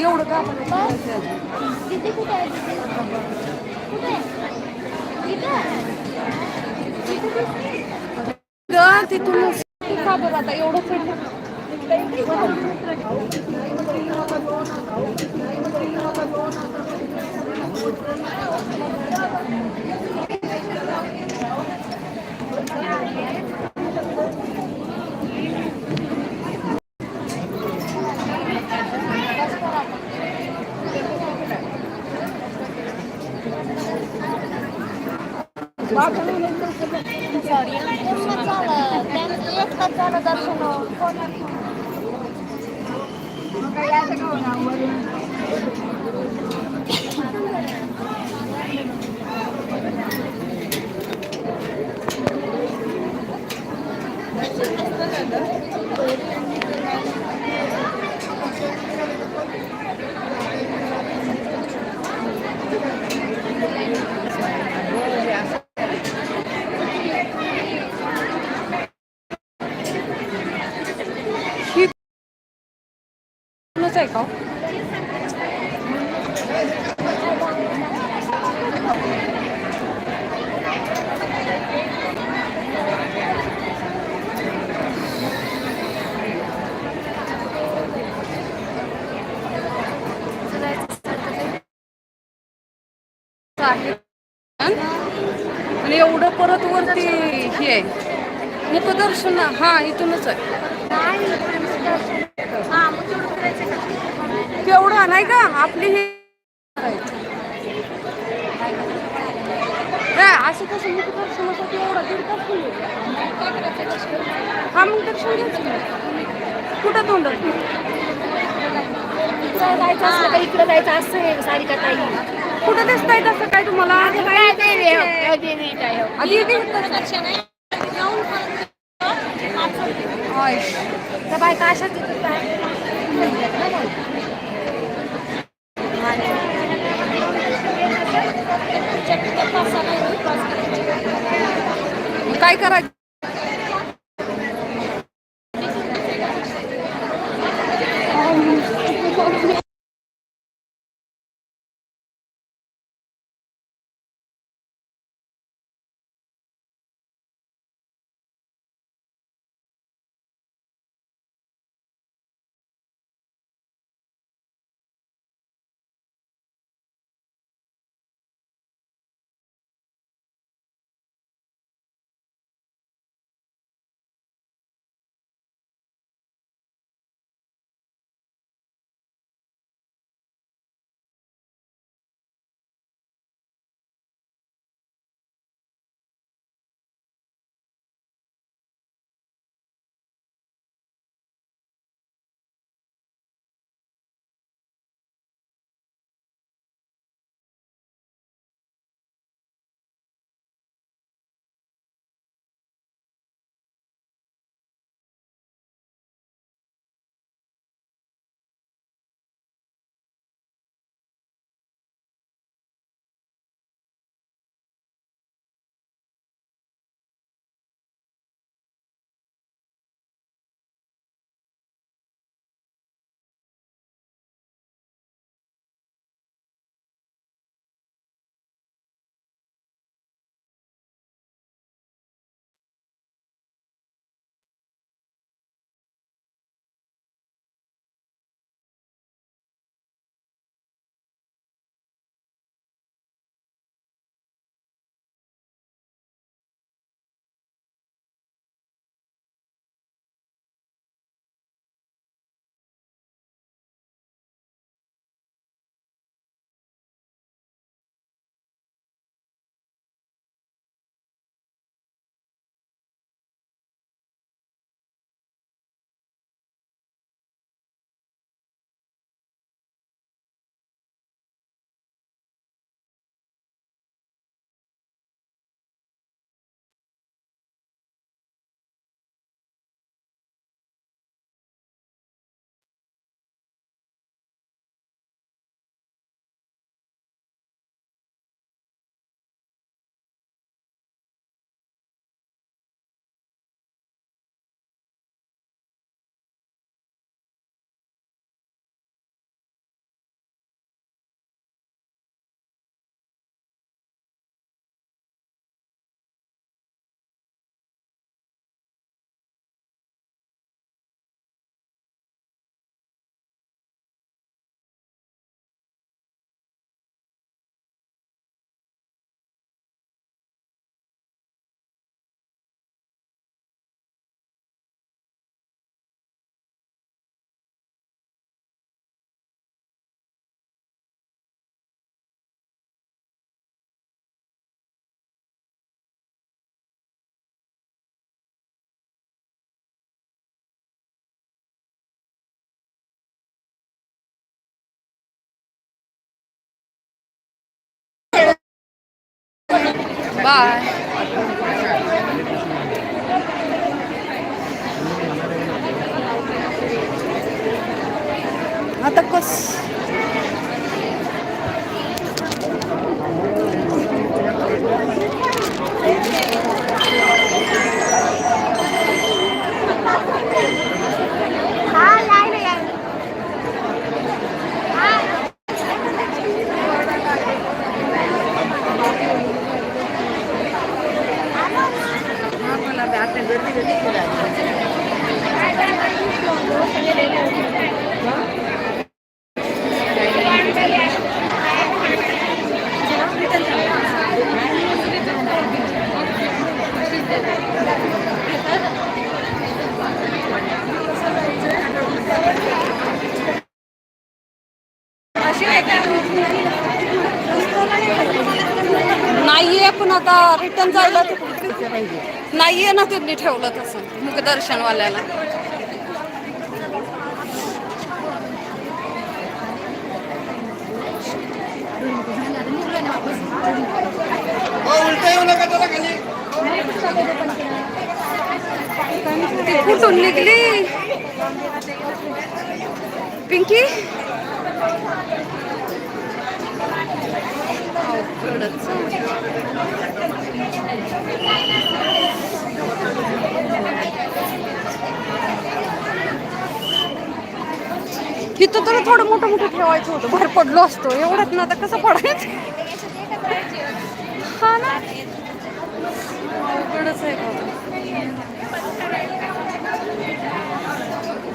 एवढं का दीदी कुठे आहे कुठे? तिथून का बरं आता एवढं फिरलं पूर्ण झालं त्यांचं एक तास झालं दर्शन होऊन. कोणाच आहे का आहे आणि एवढं परत वरती हे आहे. मुखदर्शन हा इथूनच आहे. हा तेवढं नाही का? आपली हे असं कसं मुखदर्शनासाठी एवढा दीड तास हा मग दर्शन घ्यायचं कुठं तोंड इकडं जायचं असलं का इकडं जायचं असं सारिका ताई. कुठं दिसतंय तसं काय तुम्हाला? काय देवी बाय आता नाहीये पण आता रिटर्न जायला नाहीये ना त्यांनी ठेवलं तसं मुखदर्शनवाल्याला. कुठून निघली. पिंकी? अवघडच. इथं तर थोडं मोठं मोठं ठेवायचं होतं. बाहेर पडलो असतो. एवढ्यात ना आता कसं पडायचं? हा ना. अवघडच आहे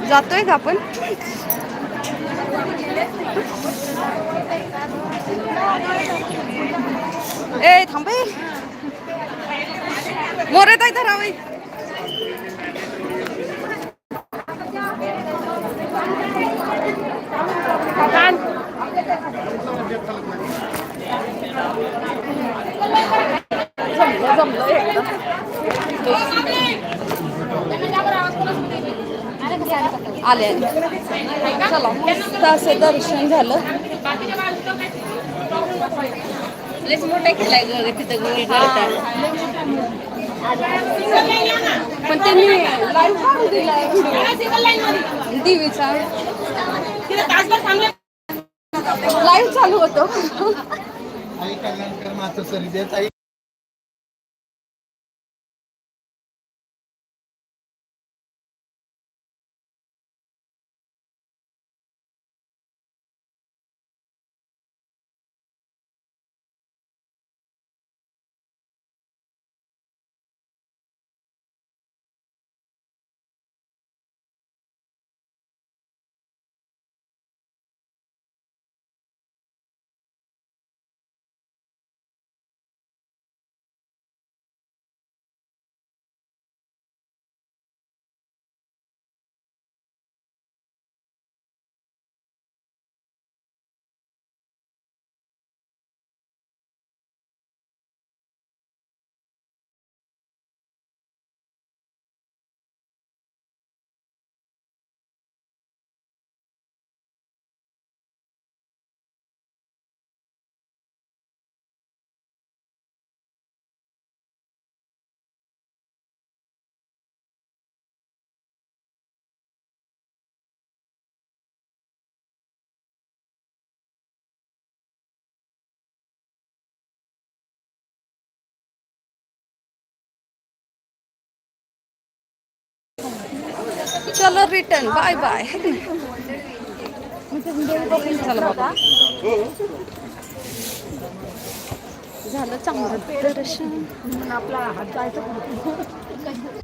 जातोय का आपण? ए थांबे मोरे ताई धरावे आले. चला मस्त असं दर्शन झालं. मोठा केलाय ग तिथं गोल करता. पण त्यांनी लाईव्ह काढून दिलाय. देवीचा. लाईव्ह चालू होतो. चलो रिटर्न बाय बाय चला बाबा. झालं चांगलं. दर्शन आपला हात जायचं.